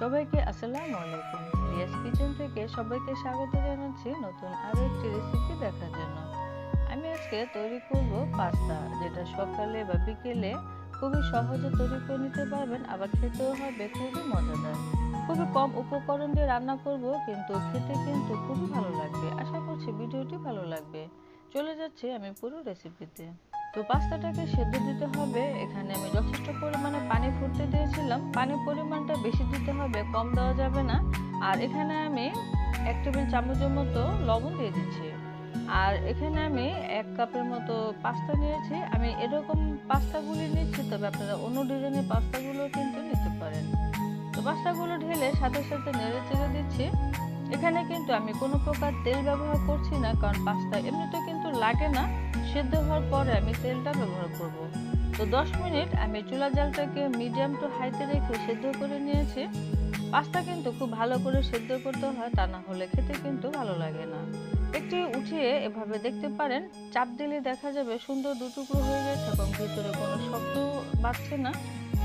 সবাইকে আসসালামু আলাইকুম। রিয়াজ কিচেন থেকে সবাইকে স্বাগত জানাচ্ছি নতুন আরও একটি রেসিপি দেখার জন্য। আমি আজকে তৈরি করব পাস্তা, যেটা সকালে বা বিকেলে খুবই সহজে তৈরি করে নিতে পারবেন, আবার খেতেও হবে খুবই মজাদার। খুবই কম উপকরণ দিয়ে রান্না করব, কিন্তু খেতে কিন্তু খুবই ভালো লাগবে। আশা করছি ভিডিওটি ভালো লাগবে। চলে যাচ্ছি আমি পুরো রেসিপিতে তো পাস্তাটাকে সেদ্ধ দিতে হবে। এখানে আমি যথেষ্ট পরিমাণে পানি ফুটতে দিয়েছিলাম। পানির পরিমাণটা বেশি দিতে হবে, কম দেওয়া যাবে না। আর এখানে আমি এক টেবিল চামচের মতো লবণ দিয়ে দিচ্ছি। আর এখানে আমি এক কাপের মতো পাস্তা নিয়েছি। আমি এরকম পাস্তাগুলি নিচ্ছি, তবে আপনারা অন্য ডিজাইনের পাস্তাগুলো কিন্তু নিতে পারেন। তো পাস্তাগুলো ঢেলে সাথে সাথে নেড়ে চেড়ে দিচ্ছি। এখানে কিন্তু আমি কোনো প্রকার তেল ব্যবহার করছি না, কারণ পাস্তা এমনিতে কিন্তু লাগে না। সেদ্ধ হওয়ার পরে আমি তেলটা ব্যবহার করব। তো দশ মিনিট আমি চুলা জালটাকে মিডিয়াম টু হাইতে রেখে সেদ্ধ করে নিয়েছি। পাস্তা কিন্তু খুব ভালো করে সেদ্ধ করতে হয়, তা না হলে খেতে কিন্তু ভালো লাগে না। একটি উঠিয়ে এভাবে দেখতে পারেন, চাপ দিলে দেখা যাবে সুন্দর দুটুকরো হয়ে গেছে এবং ভিতরে কোনো শব্দ বাজছে না।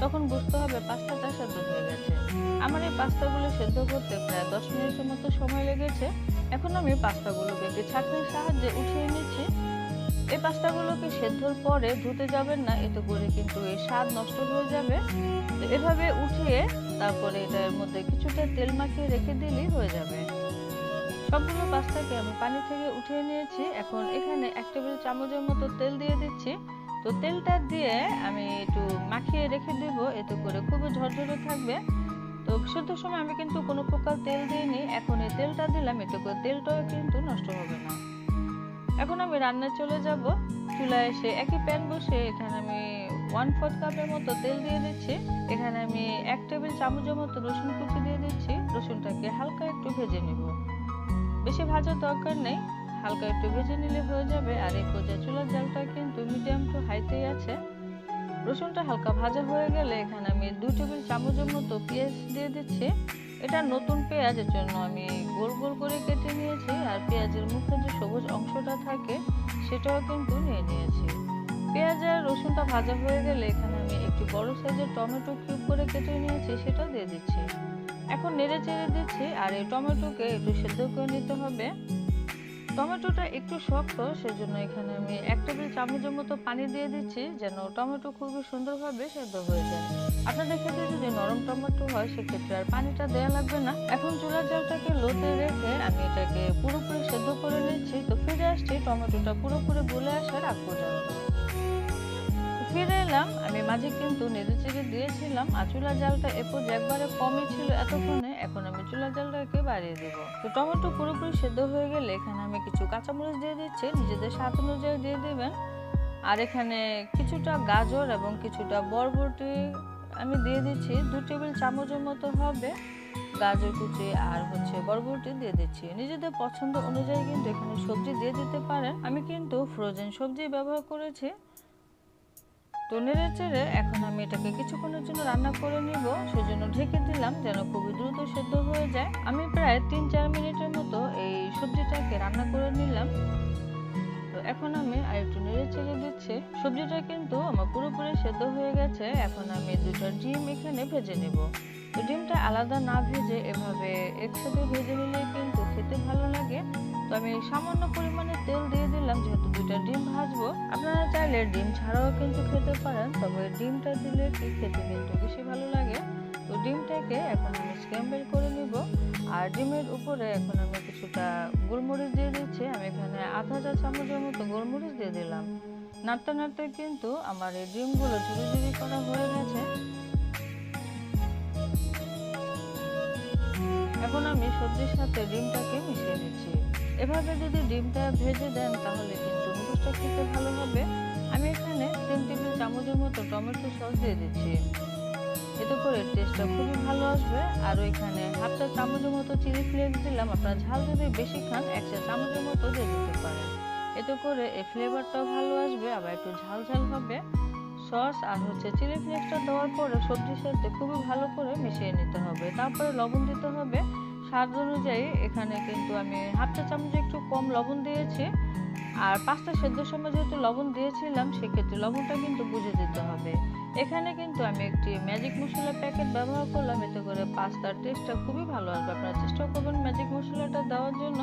তখন বুঝতে হবে পাস্তাটা সেদ্ধ হয়ে গেছে। আমার এই পাস্তাগুলো সেদ্ধ করতে প্রায় দশ মিনিটের মতো সময় লেগেছে। এখন আমি পাস্তাগুলোকে একটি ছাঁকনির সাহায্যে উঠিয়ে নিচ্ছি। এই পাস্তাগুলোকে সেদ্ধর পরে ধুতে যাবেন না, এতে করে কিন্তু এই স্বাদ নষ্ট হয়ে যাবে। এভাবে উঠিয়ে তারপরে এটার মধ্যে কিছুটা তেল মাখিয়ে রেখে দিলেই হয়ে যাবে। সবগুলো পাস্তাকে আমি পানি থেকে উঠিয়ে নিয়েছি। এখন এখানে এক টেবিল চামচের মতো তেল দিয়ে দিচ্ছি। তো তেলটা দিয়ে আমি একটু মাখিয়ে রেখে দেব, এতে করে খুবই ঝরঝরে থাকবে। তো শুদ্ধ সময় আমি কিন্তু কোনো প্রকার তেল দিইনি। এখন এই তেলটা দিলাম, এতে করে তেলটাও কিন্তু নষ্ট হবে না। এখন আমি রান্নায় চলে যাব। চুলায় এসে একই প্যান বসে এখানে আমি ওয়ান ফোর্থ কাপের মতো তেল দিয়ে দিচ্ছি। এখানে আমি এক টেবিল চামচের মতো রসুন কুচি দিয়ে দিচ্ছি। রসুনটাকে হালকা একটু ভেজে নিব। বেশি ভাজার দরকার নেই। হালকা একটু ভেজে নিলে হয়ে যাবে। আর এই পর্যায়ে চুলার জালটা কিন্তু মিডিয়াম টু হাইতেই আছে। রসুনটা হালকা ভাজা হয়ে গেলে এখানে আমি দু টেবিল চামচের মতো পেঁয়াজ দিয়ে দিচ্ছি। এটা নতুন পেঁয়াজের জন্য আমি গোল গোল করে কেটে নিয়েছি আর পেঁয়াজের মুখে যে সবুজ অংশটা থাকে, সেটাও কিন্তু নিয়ে নিয়েছি। পেঁয়াজ আর রসুনটা ভাজা হয়ে গেলে এখানে আমি একটি বড় সাইজের টমেটো কিউব করে কেটে নিয়েছি, সেটাও দিয়ে দিচ্ছি। এখন নেড়ে চেড়ে দিচ্ছি আর এই টমেটোকে একটু সেদ্ধ করে নিতে হবে। টমেটোটা একটু শক্ত, সেজন্য এখানে আমি এক টেবিল চামচের মতো পানি দিয়ে দিচ্ছি, যেন টমেটো খুবই সুন্দরভাবে সেদ্ধ হয়ে যায়। আপনাদের ক্ষেত্রে যদি নরম টমেটো হয়, সেক্ষেত্রে আর পানিটা দেওয়া লাগবে না। এখন চুলার জলটাকে লোতে রেখে আমি এটাকে পুরোপুরি সেদ্ধ করে নিচ্ছি। তো ফিরে আসছি, টমেটোটা পুরোপুরি গলে আসার আগ পর্যন্ত। ফিরে এলাম, আমি মাঝে কিন্তু নেড়ে চেড়ে দিয়েছিলাম, আর চুলা জালটা এরপর একবারে কমই ছিল এতক্ষণে। এখন আমি চুলা জালটাকে বাড়িয়ে দেব। তো টমেটো পুরোপুরি সেদ্ধ হয়ে গেলে এখানে আমি কিছু কাঁচামরিচ দিয়ে দিচ্ছি। নিজেদের স্বাদ অনুযায়ী দিয়ে দেবেন। আর এখানে কিছুটা গাজর এবং কিছুটা বরবটি আমি দিয়ে দিচ্ছি দু টেবিল চামচের মতো হবে গাজর কুচি আর হচ্ছে বরবটি দিয়ে দিচ্ছি। নিজেদের পছন্দ অনুযায়ী কিন্তু এখানে সবজি দিয়ে দিতে পারেন। আমি কিন্তু ফ্রোজেন সবজি ব্যবহার করেছি। তো নেড়ে চেড়ে এখন আমি এটাকে কিছুক্ষণের জন্য রান্না করে নিব। সেজন্য ঢেকে দিলাম যেন খুবই দ্রুত সেদ্ধ হয়ে যায়। আমি প্রায় তিন চার মিনিটের মতো এই সবজিটাকে রান্না করে নিলাম। এখন আমি আর একটু নেড়ে চেড়ে দিচ্ছি। সবজিটা কিন্তু আমার পুরোপুরি সেদ্ধ হয়ে গেছে। এখন আমি দুটো ডিম এখানে ভেজে নেব। তো ডিমটা আলাদা না ভেজে এভাবে একসাথে ভেজে নিলে কিন্তু খেতে ভালো লাগে। তো আমি সামান্য পরিমাণে তেল দিয়ে দিলাম, যেহেতু দুইটা ডিম ভাজবো। আপনারা চাইলে ডিম ছাড়াও কিন্তু খেতে পারেন, তবে ডিমটা দিলে কি খেতে কিন্তু বেশি ভালো লাগে। তো ডিমটাকে এখন আমি স্ক্র্যাম্বল করে নিব। আর ডিমের উপরে এখন আমি কিছুটা গোলমরিচ দিয়ে দিচ্ছি। আমি এখানে আধা চা চামচের মতো গোলমরিচ দিয়ে দিলাম। নাড়তে নাড়তে কিন্তু আমার এই ডিমগুলো ঝুড়ি ঝুড়ি করা হয়ে গেছে। এখন আমি সবজির সাথে ডিমটাকে মিশিয়ে নিচ্ছি। এভাবে যদি ডিমটা ভেজে দেন তাহলে কিন্তু নুডলসটা খেতে ভালো হবে। আমি এখানে তিন টেবিল চামচের মতো টমেটো সস দিয়ে দিচ্ছি। এতে করে টেস্টটা খুবই ভালো আসবে। আর ওইখানে হাফ চা চামচের মতো চিলি ফ্লেক্স দিলাম, আপনারা ঝাল যদি বেশি খান এক চা চামচের মতো দিয়ে দিতে পারেন। এতে করে এই ফ্লেভারটাও ভালো আসবে, আবার একটু ঝাল ঝাল হবে। সস আর হচ্ছে চিলি ফ্লেক্সটা দেওয়ার পরে সবজির সাথে খুবই ভালো করে মিশিয়ে নিতে হবে। তারপরে লবণ দিতে হবে। স্বাদ অনুযায়ী এখানে কিন্তু আমি হাফ চা চামচ একটু কম লবণ দিয়েছি। আর পাঁচটা সেদ্ধর সময় যেহেতু লবণ দিয়েছিলাম, সেক্ষেত্রে লবণটা কিন্তু বুঝে দিতে হবে। এখানে কিন্তু আমি একটি ম্যাজিক মশলা প্যাকেট ব্যবহার করলাম। এতে করে পাস্তার টেস্টটা খুবই ভালো আসবে। আপনারা চেষ্টা করবেন ম্যাজিক মশলাটা দেওয়ার জন্য।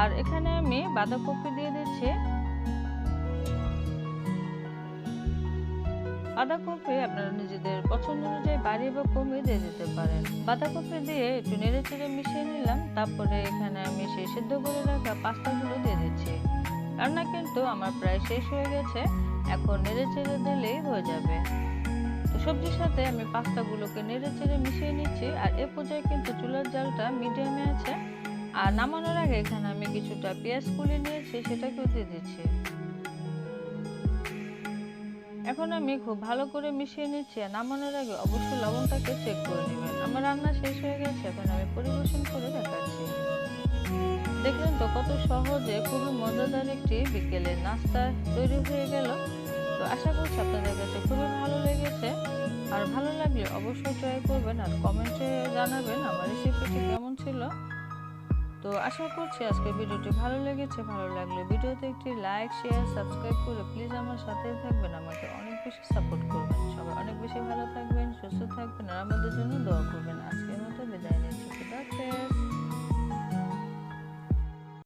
আর এখানে আমি বাঁধাকপি দিয়ে দিচ্ছি। বাঁধাকপি আপনারা নিজেদের পছন্দ অনুযায়ী বাড়িয়ে বা কমিয়ে দিয়ে দিতে পারেন। বাঁধাকপি দিয়ে একটু নেড়ে চেড়ে মিশিয়ে নিলাম। তারপরে এখানে আমি সেই সেদ্ধ করে রাখা পাস্তাগুলো দিয়ে দিচ্ছি। রান্না কিন্তু আমার প্রায় শেষ হয়ে গেছে। এখন নেড়ে চেড়ে দিলেই হয়ে যাবে। তো সবজির সাথে আমি পাস্তাগুলোকে নেড়ে চেড়ে মিশিয়ে নিচ্ছি। আর এ পর্যায়ে কিন্তু চুলার জালটা মিডিয়ামে আছে। আর নামানোর আগে এখানে আমি কিছুটা পেঁয়াজ কুলি নিয়েছি, সেটাকেও দিয়ে দিচ্ছি। এখন আমি খুব ভালো করে মিশিয়ে নিচ্ছি। আর নামানোর আগে অবশ্যই লবণটাকে চেক করে নেবেন। আমার রান্না শেষ হয়ে গেছে, এখন আমি পরিবেশন করে দেখাচ্ছি। দেখলেন তো কত সহজে, খুবই মজাদার একটি বিকেলের নাস্তা তৈরি হয়ে গেল। তো আশা করছি আপনাদের কাছে খুবই ভালো লেগেছে। আর ভালো লাগলে অবশ্যই ট্রাই করবেন আর কমেন্টে জানাবেন আমার রেসিপিটি কেমন ছিল। তো আশা করছি আজকে ভিডিওটি ভালো লেগেছে, ভালো লাগলে ভিডিওতে একটি লাইক শেয়ার সাবস্ক্রাইব করে প্লিজ আমার সাথে থাকবেন, আমাকে অনেক বেশি সাপোর্ট করবেন। সবাই অনেক বেশি ভালো থাকবেন, সুস্থ থাকবেন আর আমাদের জন্য দোয়া করবেন।